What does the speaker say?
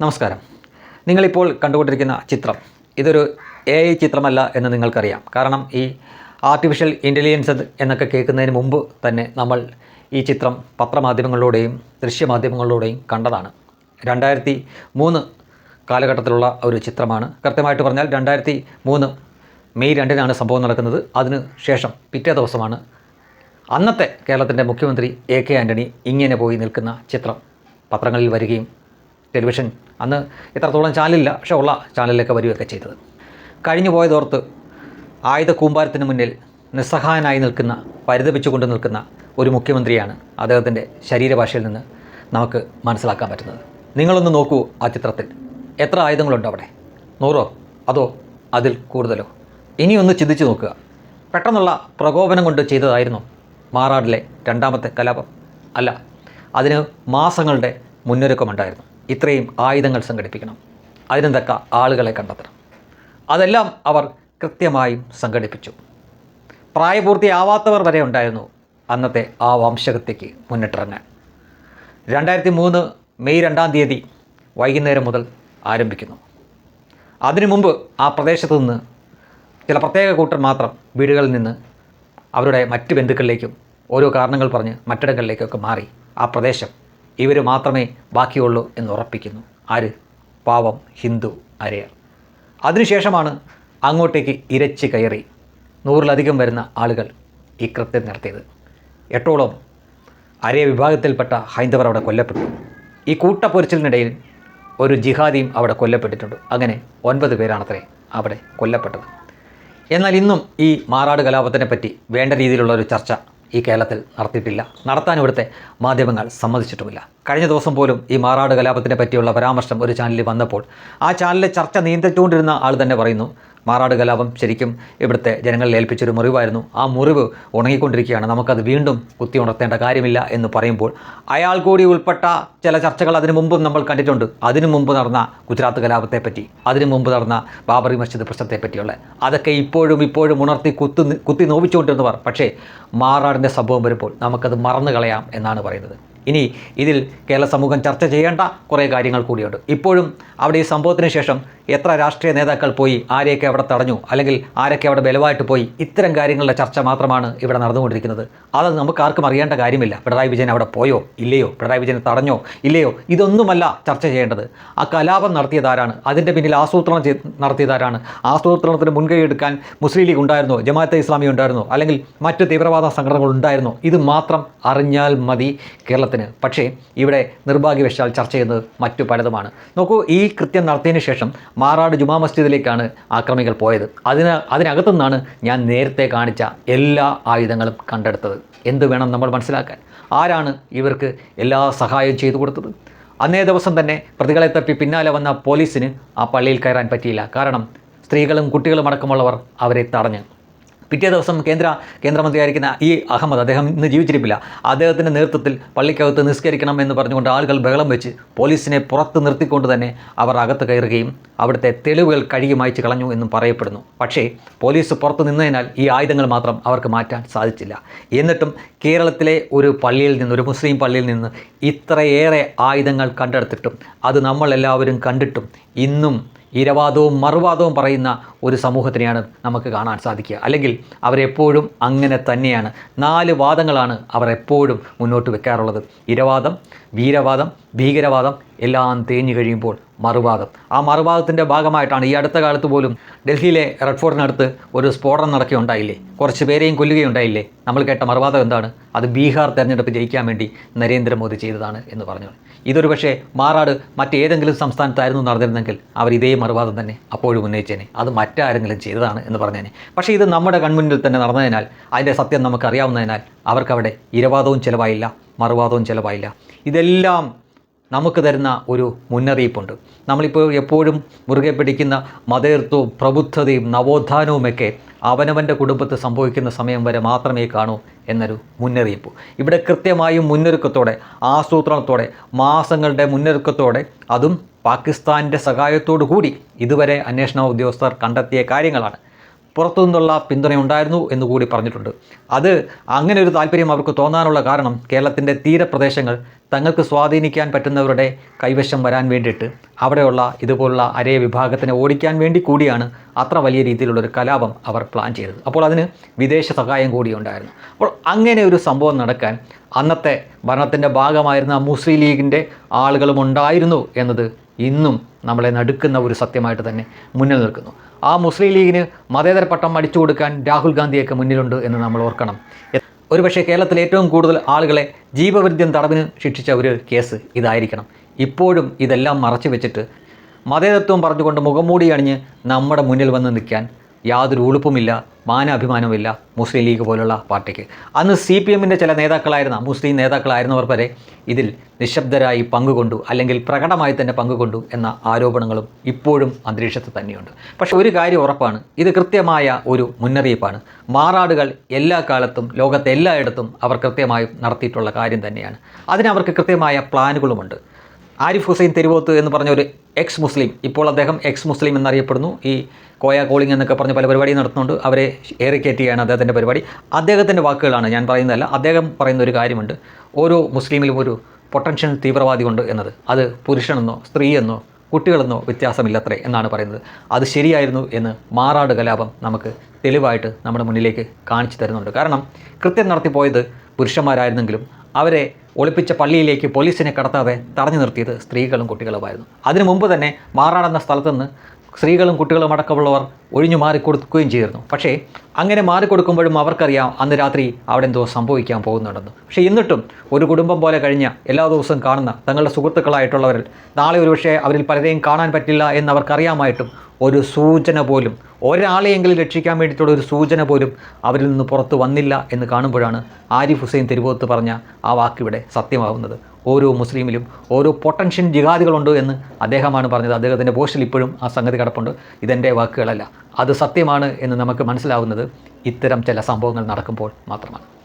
നമസ്കാരം. നിങ്ങളിപ്പോൾ കണ്ടുകൊണ്ടിരിക്കുന്ന ചിത്രം. ഇതൊരു എ ഐ ചിത്രമല്ല എന്ന് നിങ്ങൾക്കറിയാം. കാരണം ഈ ആർട്ടിഫിഷ്യൽ ഇന്റലിജൻസ് എന്നൊക്കെ കേൾക്കുന്നതിന് മുമ്പ് തന്നെ നമ്മൾ ഈ ചിത്രം പത്രമാധ്യമങ്ങളിലൂടെയും ദൃശ്യമാധ്യമങ്ങളിലൂടെയും കണ്ടതാണ്. രണ്ടായിരത്തി മൂന്ന് കാലഘട്ടത്തിലുള്ള ഒരു ചിത്രമാണ്. കൃത്യമായിട്ട് പറഞ്ഞാൽ രണ്ടായിരത്തി മൂന്ന് മെയ് രണ്ടിനാണ് സംഭവം നടക്കുന്നത്. അതിന് ശേഷം പിറ്റേ ദിവസമാണ് അന്നത്തെ കേരളത്തിന്റെ മുഖ്യമന്ത്രി എ കെ ആന്റണി ഇങ്ങനെ പോയി നിൽക്കുന്ന ചിത്രം പത്രങ്ങളിൽ വരികയും ടെലിവിഷൻ അന്ന് എത്രത്തോളം ചാനലില്ല പക്ഷെ ഉള്ള ചാനലിലൊക്കെ വരികയൊക്കെ ചെയ്തത്. കഴിഞ്ഞു പോയതോർത്ത് ആയുധ കൂമ്പാരത്തിന് മുന്നിൽ നിസ്സഹായനായി നിൽക്കുന്ന പരിതപിച്ചുകൊണ്ട് നിൽക്കുന്ന ഒരു മുഖ്യമന്ത്രിയാണ് അദ്ദേഹത്തിന്റെ ശരീരഭാഷയിൽ നിന്ന് നമുക്ക് മനസ്സിലാക്കാൻ പറ്റുന്നത്. നിങ്ങളൊന്ന് നോക്കൂ ആ ചിത്രത്തിൽ. എത്ര ആയുധങ്ങളുണ്ട് അവിടെ? നൂറോ? അതോ അതിൽ കൂടുതലോ? ഇനിയൊന്ന് ചിന്തിച്ച് നോക്കുക. പെട്ടെന്നുള്ള പ്രകോപനം കൊണ്ട് ചെയ്തതായിരുന്നു മാറാടിലെ രണ്ടാമത്തെ കലാപം. അല്ല അതിന് മാസങ്ങളുടെ മുന്നൊരുക്കമുണ്ടായിരുന്നു. ഇത്രയും ആയുധങ്ങൾ സംഘടിപ്പിക്കണം. അതിനെന്തൊക്കെ തക്ക ആളുകളെ കണ്ടെത്തണം? അതെല്ലാം അവർ കൃത്യമായും സംഘടിപ്പിച്ചു. പ്രായപൂർത്തിയാവാത്തവർ വരെ ഉണ്ടായിരുന്നു അന്നത്തെ ആ വംശഹത്യയ്ക്ക് മുന്നിട്ടിറങ്ങാൻ. രണ്ടായിരത്തി മൂന്ന് മെയ് രണ്ടാം തീയതി വൈകുന്നേരം മുതൽ ആരംഭിക്കുന്നു. അതിനു മുമ്പ് ആ പ്രദേശത്ത് നിന്ന് ചില പ്രത്യേക കൂട്ടർ മാത്രം വീടുകളിൽ നിന്ന് അവരുടെ മറ്റ് ബന്ധുക്കളിലേക്കും ഓരോ കാരണങ്ങൾ പറഞ്ഞ് മറ്റിടങ്ങളിലേക്കൊക്കെ മാറി ആ പ്രദേശം ഇവർ മാത്രമേ ബാക്കിയുള്ളൂ എന്ന് ഉറപ്പിക്കുന്നു. ആര്? പാവം ഹിന്ദു അരയർ. അതിനുശേഷമാണ് അങ്ങോട്ടേക്ക് ഇരച്ച് കയറി നൂറിലധികം വരുന്ന ആളുകൾ ഈ കൃത്യം നടത്തിയത്. എട്ടോളം അരയ വിഭാഗത്തിൽപ്പെട്ട ഹൈന്ദവർ അവിടെ കൊല്ലപ്പെട്ടു. ഈ കൂട്ടപ്പൊരിച്ചിലിനിടയിൽ ഒരു ജിഹാദിയും അവിടെ കൊല്ലപ്പെട്ടിട്ടുണ്ട്. അങ്ങനെ ഒൻപത് പേരാണത്രേ അവിടെ കൊല്ലപ്പെട്ടത്. എന്നാൽ ഇന്നും ഈ മാറാട് കലാപത്തിനെ പറ്റി വേണ്ട രീതിയിലുള്ള ഒരു ചർച്ച ഈ കേരളത്തിൽ നടത്തിയിട്ടില്ല. നടത്താൻ ഇവിടുത്തെ മാധ്യമങ്ങൾ സമ്മതിച്ചിട്ടുമില്ല. കഴിഞ്ഞ ദിവസം പോലും ഈ മാറാട് കലാപത്തിനെ പറ്റിയുള്ള പരാമർശം ഒരു ചാനലിൽ വന്നപ്പോൾ ആ ചാനലിലെ ചർച്ച നിയന്ത്രിച്ചുകൊണ്ടിരുന്ന ആൾ തന്നെ പറയുന്നു മാറാട് കലാപം ശരിക്കും ഇവിടുത്തെ ജനങ്ങളിൽ ഏൽപ്പിച്ചൊരു മുറിവായിരുന്നു. ആ മുറിവ് ഉണങ്ങിക്കൊണ്ടിരിക്കുകയാണ്. നമുക്കത് വീണ്ടും കുത്തി ഉണർത്തേണ്ട കാര്യമില്ല എന്ന് പറയുമ്പോൾ അയാൾ കൂടി ഉൾപ്പെട്ട ചില ചർച്ചകൾ അതിനു മുമ്പും നമ്മൾ കണ്ടിട്ടുണ്ട്. അതിനു മുമ്പ് നടന്ന ഗുജറാത്ത് കലാപത്തെ പറ്റി അതിനു മുമ്പ് നടന്ന ബാബറി മസ്ജിദ് പ്രശ്നത്തെ പറ്റിയുള്ള. അതൊക്കെ ഇപ്പോഴും ഇപ്പോഴും ഉണർത്തി കുത്തു കുത്തി നോവിച്ചുകൊണ്ടിരുന്നവർ. പക്ഷേ മാറാടിന്റെ സംഭവം വരുമ്പോൾ നമുക്കത് മറന്നു കളയാം എന്നാണ് പറയുന്നത്. ഇനി ഇതിൽ കേരള സമൂഹം ചർച്ച ചെയ്യേണ്ട കുറേ കാര്യങ്ങൾ കൂടിയുണ്ട്. ഇപ്പോഴും അവിടെ ഈ സംഭവത്തിന് ശേഷം എത്ര രാഷ്ട്രീയ നേതാക്കൾ പോയി ആരെയൊക്കെ അവിടെ തടഞ്ഞു അല്ലെങ്കിൽ ആരൊക്കെ അവിടെ ബലമായിട്ട് പോയി ഇത്തരം കാര്യങ്ങളുടെ ചർച്ച മാത്രമാണ് ഇവിടെ നടന്നുകൊണ്ടിരിക്കുന്നത്. അത് നമുക്ക് ആർക്കും അറിയേണ്ട കാര്യമില്ല. പിണറായി വിജയൻ അവിടെ പോയോ ഇല്ലയോ പിണറായി വിജയനെ തടഞ്ഞോ ഇല്ലയോ ഇതൊന്നുമല്ല ചർച്ച ചെയ്യേണ്ടത്. ആ കലാപം നടത്തിയതാരാണ്? അതിന്റെ പിന്നിൽ ആസൂത്രണം നടത്തിയതാരാണ്? ആസൂത്രണത്തിന് മുൻകൈ എടുക്കാൻ മുസ്ലിം ലീഗ് ഉണ്ടായിരുന്നോ? ജമാഅത്തെ ഇസ്ലാമി ഉണ്ടായിരുന്നോ? അല്ലെങ്കിൽ മറ്റ് തീവ്രവാദ സംഘടനകൾ ഉണ്ടായിരുന്നോ? ഇത് മാത്രം അറിഞ്ഞാൽ മതി കേരളത്തിന്. പക്ഷേ ഇവിടെ നിർഭാഗ്യവശാൽ ചർച്ച ചെയ്യുന്നത് മറ്റു പലതുമാണ്. നോക്കൂ ഈ കൃത്യം നടത്തിയതിന് ശേഷം മാറാട് ജുമാ മസ്ജിദിലേക്കാണ് ആക്രമികൾ പോയത്. അതിന് അതിനകത്തു നിന്നാണ് ഞാൻ നേരത്തെ കാണിച്ച എല്ലാ ആയുധങ്ങളും കണ്ടെടുത്തത്. എന്ത് വേണം നമ്മൾ മനസ്സിലാക്കാൻ? ആരാണ് ഇവർക്ക് എല്ലാ സഹായവും ചെയ്തു കൊടുത്തത്? അന്നേ ദിവസം തന്നെ പ്രതികളെ തപ്പി പിന്നാലെ വന്ന പോലീസിന് ആ പള്ളിയിൽ കയറാൻ പറ്റിയില്ല. കാരണം സ്ത്രീകളും കുട്ടികളും അടക്കമുള്ളവർ അവരെ തടഞ്ഞു. പിറ്റേ ദിവസം കേന്ദ്ര കേന്ദ്രമന്ത്രിയായിരിക്കുന്ന ഈ അഹമ്മദ് അദ്ദേഹം ഇന്ന് ജീവിച്ചിരിപ്പില്ല. അദ്ദേഹത്തിന്റെ നേതൃത്വത്തിൽ പള്ളിക്കകത്ത് നിസ്കരിക്കണം എന്ന് പറഞ്ഞുകൊണ്ട് ആളുകൾ ബഹളം വെച്ച് പോലീസിനെ പുറത്ത് നിർത്തിക്കൊണ്ട് തന്നെ അവർ അകത്ത് കയറുകയും അവിടുത്തെ തെളിവുകൾ കഴുകി മായ്ച്ച് കളഞ്ഞു എന്നും പറയപ്പെടുന്നു. പക്ഷേ പോലീസ് പുറത്ത് നിന്നതിനാൽ ഈ ആയുധങ്ങൾ മാത്രം അവർക്ക് മാറ്റാൻ സാധിച്ചില്ല. എന്നിട്ടും കേരളത്തിലെ ഒരു പള്ളിയിൽ നിന്ന് ഒരു മുസ്ലിം പള്ളിയിൽ നിന്ന് ഇത്രയേറെ ആയുധങ്ങൾ കണ്ടെടുത്തിട്ടും അത് നമ്മളെല്ലാവരും കണ്ടിട്ടും ഇന്നും ഇരവാദവും മറുവാദവും പറയുന്ന ഒരു സമൂഹത്തിനെയാണ് നമുക്ക് കാണാൻ സാധിക്കുക. അല്ലെങ്കിൽ അവരെപ്പോഴും അങ്ങനെ തന്നെയാണ്. നാല് വാദങ്ങളാണ് അവർ എപ്പോഴും മുന്നോട്ട് വെക്കാറുള്ളത്. ഇരവാദം വീരവാദം ഭീകരവാദം എല്ലാം തേഞ്ഞു കഴിയുമ്പോൾ മറുവാദം. ആ മറുവാദത്തിന്റെ ഭാഗമായിട്ടാണ് ഈ അടുത്ത കാലത്ത് പോലും ഡൽഹിയിലെ റെഡ് ഫോർട്ടിനടുത്ത് ഒരു സ്ഫോടനം നടക്കുകയുണ്ടായില്ലേ? കുറച്ച് പേരെയും കൊല്ലുകയുണ്ടായില്ലേ? നമ്മൾ കേട്ട മറുവാദം എന്താണ്? അത് ബീഹാർ തെരഞ്ഞെടുപ്പ് ജയിക്കാൻ വേണ്ടി നരേന്ദ്രമോദി ചെയ്തതാണ് എന്ന് പറഞ്ഞു ഇതൊരു പക്ഷേ മാറാട് മറ്റേതെങ്കിലും സംസ്ഥാനത്തായിരുന്നു നടന്നിരുന്നെങ്കിൽ അവർ ഇതേ മറുവാദം തന്നെ അപ്പോഴും ഉന്നയിച്ചേനെ. അത് മറ്റാരെങ്കിലും ചെയ്തതാണ് എന്ന് പറഞ്ഞേനെ. പക്ഷേ ഇത് നമ്മുടെ കൺമുന്നിൽ തന്നെ നടന്നതിനാൽ അതിന്റെ സത്യം നമുക്കറിയാവുന്നതിനാൽ അവർക്കവിടെ ഇരവാദവും ചിലവായില്ല മറുവാദവും ചിലവായില്ല. ഇതെല്ലാം നമുക്ക് തരുന്ന ഒരു മുന്നറിയിപ്പുണ്ട്. നമ്മളിപ്പോൾ എപ്പോഴും മുറുകെ പിടിക്കുന്ന മതേർത്തവും പ്രബുദ്ധതയും നവോത്ഥാനവുമൊക്കെ അവനവന്റെ കുടുംബത്ത് സംഭവിക്കുന്ന സമയം വരെ മാത്രമേ കാണൂ എന്നൊരു മുന്നറിയിപ്പ്. ഇവിടെ കൃത്യമായും മുന്നൊരുക്കത്തോടെ ആസൂത്രണത്തോടെ മാസങ്ങളുടെ മുന്നൊരുക്കത്തോടെ അതും പാകിസ്ഥാന്റെ സഹായത്തോടു കൂടി ഇതുവരെ അന്വേഷണ ഉദ്യോഗസ്ഥർ കണ്ടെത്തിയ കാര്യങ്ങളാണ്. പുറത്തു നിന്നുള്ള പിന്തുണ ഉണ്ടായിരുന്നു എന്ന് കൂടി പറഞ്ഞിട്ടുണ്ട്. അത് അങ്ങനെ ഒരു താല്പര്യം അവർക്ക് തോന്നാനുള്ള കാരണം കേരളത്തിന്റെ തീരപ്രദേശങ്ങൾ തങ്ങൾക്ക് സ്വാധീനിക്കാൻ പറ്റുന്നവരുടെ കൈവശം വരാൻ വേണ്ടിയിട്ട് അവിടെയുള്ള ഇതുപോലുള്ള അരേ വിഭാഗത്തിനെ ഓടിക്കാൻ വേണ്ടി കൂടിയാണ് അത്ര വലിയ രീതിയിലുള്ളൊരു കലാപം അവർ പ്ലാൻ ചെയ്തത്. അപ്പോൾ അതിന് വിദേശ സഹായം കൂടി ഉണ്ടായിരുന്നു. അപ്പോൾ അങ്ങനെ ഒരു സംഭവം നടക്കാൻ അന്നത്തെ ഭരണത്തിന്റെ ഭാഗമായിരുന്ന മുസ്ലിം ലീഗിന്റെ ആളുകളും ഉണ്ടായിരുന്നു എന്നത് ഇന്നും നമ്മളെ നടുക്കുന്ന ഒരു സത്യമായിട്ട് തന്നെ മുന്നിൽ നിൽക്കുന്നു. ആ മുസ്ലിം ലീഗിന് മതേതര പട്ടം അടിച്ചു കൊടുക്കാൻ രാഹുൽ ഗാന്ധിയൊക്കെ മുന്നിലുണ്ട് എന്ന് നമ്മൾ ഓർക്കണം. ഒരുപക്ഷെ കേരളത്തിൽ ഏറ്റവും കൂടുതൽ ആളുകളെ ജീവപര്യന്തം തടവിന് ശിക്ഷിച്ച ഒരു കേസ് ഇതായിരിക്കണം. ഇപ്പോഴും ഇതെല്ലാം മറച്ചു വെച്ചിട്ട് മതേതത്വം പറഞ്ഞുകൊണ്ട് മുഖംമൂടി അണിഞ്ഞ് നമ്മുടെ മുന്നിൽ വന്ന് നിൽക്കാൻ യാതൊരു ഉളുപ്പുമില്ല മാനാഭിമാനവുമില്ല മുസ്ലിം ലീഗ് പോലുള്ള പാർട്ടിക്ക്. അന്ന് സി പി എമ്മിന്റെ ചില നേതാക്കളായിരുന്ന മുസ്ലിം നേതാക്കളായിരുന്നവർ വരെ ഇതിൽ നിശബ്ദരായി പങ്കുകൊണ്ടു അല്ലെങ്കിൽ പ്രകടമായി തന്നെ പങ്കുകൊണ്ടു എന്ന ആരോപണങ്ങളും ഇപ്പോഴും അന്തരീക്ഷത്തിൽ തന്നെയുണ്ട്. പക്ഷേ ഒരു കാര്യം ഉറപ്പാണ് ഇത് കൃത്യമായ ഒരു മുന്നറിയിപ്പാണ്. മാറാടുകൾ എല്ലാ കാലത്തും ലോകത്തെ എല്ലായിടത്തും അവർ കൃത്യമായും നടത്തിയിട്ടുള്ള കാര്യം തന്നെയാണ്. അതിന് അവർക്ക് കൃത്യമായ പ്ലാനുകളുമുണ്ട്. ആരിഫ് ഹുസൈൻ തെരുവോത്ത് എന്ന് പറഞ്ഞ ഒരു എക്സ് മുസ്ലിം ഇപ്പോൾ അദ്ദേഹം എക്സ് മുസ്ലിം എന്നറിയപ്പെടുന്നു. ഈ കോയ കോളിംഗ് എന്നൊക്കെ പറഞ്ഞ് പല പരിപാടിയും നടത്തുന്നുണ്ട്. അവരെ ഏറി കയറ്റുകയാണ് അദ്ദേഹത്തിന്റെ പരിപാടി. അദ്ദേഹത്തിന്റെ വാക്കുകളാണ് ഞാൻ പറയുന്നതല്ല അദ്ദേഹം പറയുന്ന ഒരു കാര്യമുണ്ട്. ഓരോ മുസ്ലിമിലും ഒരു പൊട്ടൻഷ്യൽ തീവ്രവാദിയുണ്ട് എന്നത്. അത് പുരുഷനെന്നോ സ്ത്രീയെന്നോ കുട്ടികളെന്നോ വ്യത്യാസമില്ലത്രേ എന്നാണ് പറയുന്നത്. അത് ശരിയായിരുന്നു എന്ന് മാറാട് കലാപം നമുക്ക് തെളിവായിട്ട് നമ്മുടെ മുന്നിലേക്ക് കാണിച്ചു തരുന്നുണ്ട്. കാരണം കൃത്യം നടത്തിപ്പോയത് പുരുഷന്മാരായിരുന്നെങ്കിലും അവരെ ഒളിപ്പിച്ച പള്ളിയിലേക്ക് പോലീസിനെ കടത്താതെ തടഞ്ഞു നിർത്തിയത് സ്ത്രീകളും കുട്ടികളുമായിരുന്നു. അതിനു മുമ്പ് തന്നെ മാറാടെന്ന സ്ഥലത്തുനിന്ന് സ്ത്രീകളും കുട്ടികളും അടക്കമുള്ളവർ ഒഴിഞ്ഞു മാറിക്കൊടുക്കുകയും ചെയ്തിരുന്നു. പക്ഷേ അങ്ങനെ മാറിക്കൊടുക്കുമ്പോഴും അവർക്കറിയാം അന്ന് രാത്രി അവിടെ എന്തോ സംഭവിക്കാൻ പോകുന്നുണ്ടെന്ന്. പക്ഷേ എന്നിട്ടും ഒരു കുടുംബം പോലെ കഴിഞ്ഞ എല്ലാ ദിവസവും കാണുന്ന തങ്ങളുടെ സുഹൃത്തുക്കളായിട്ടുള്ളവരിൽ നാളെ ഒരുപക്ഷെ അവരിൽ പലരെയും കാണാൻ പറ്റില്ല എന്ന് അവർക്കറിയാമായിട്ടും ഒരു സൂചന പോലും ഒരാളെയെങ്കിലും രക്ഷിക്കാൻ വേണ്ടിയിട്ടുള്ള ഒരു സൂചന പോലും അവരിൽ നിന്ന് പുറത്ത് വന്നില്ല എന്ന് കാണുമ്പോഴാണ് ആരിഫ് ഹുസൈൻ തിരുവോത്ത് പറഞ്ഞ ആ വാക്കിവിടെ സത്യമാകുന്നത്. ഓരോ മുസ്ലിമിലും ഓരോ പൊട്ടൻഷ്യൻ ജിഹാദികളുണ്ട് എന്ന് അദ്ദേഹമാണ് പറഞ്ഞത്. അദ്ദേഹത്തിന്റെ പോസ്റ്റിൽ ഇപ്പോഴും ആ സംഗതി കിടപ്പുണ്ട്. ഇതെന്റെ വാക്കുകളല്ല. അത് സത്യമാണ് എന്ന് നമുക്ക് മനസ്സിലാവുന്നത് ഇത്തരം ചില സംഭവങ്ങൾ നടക്കുമ്പോൾ മാത്രമാണ്.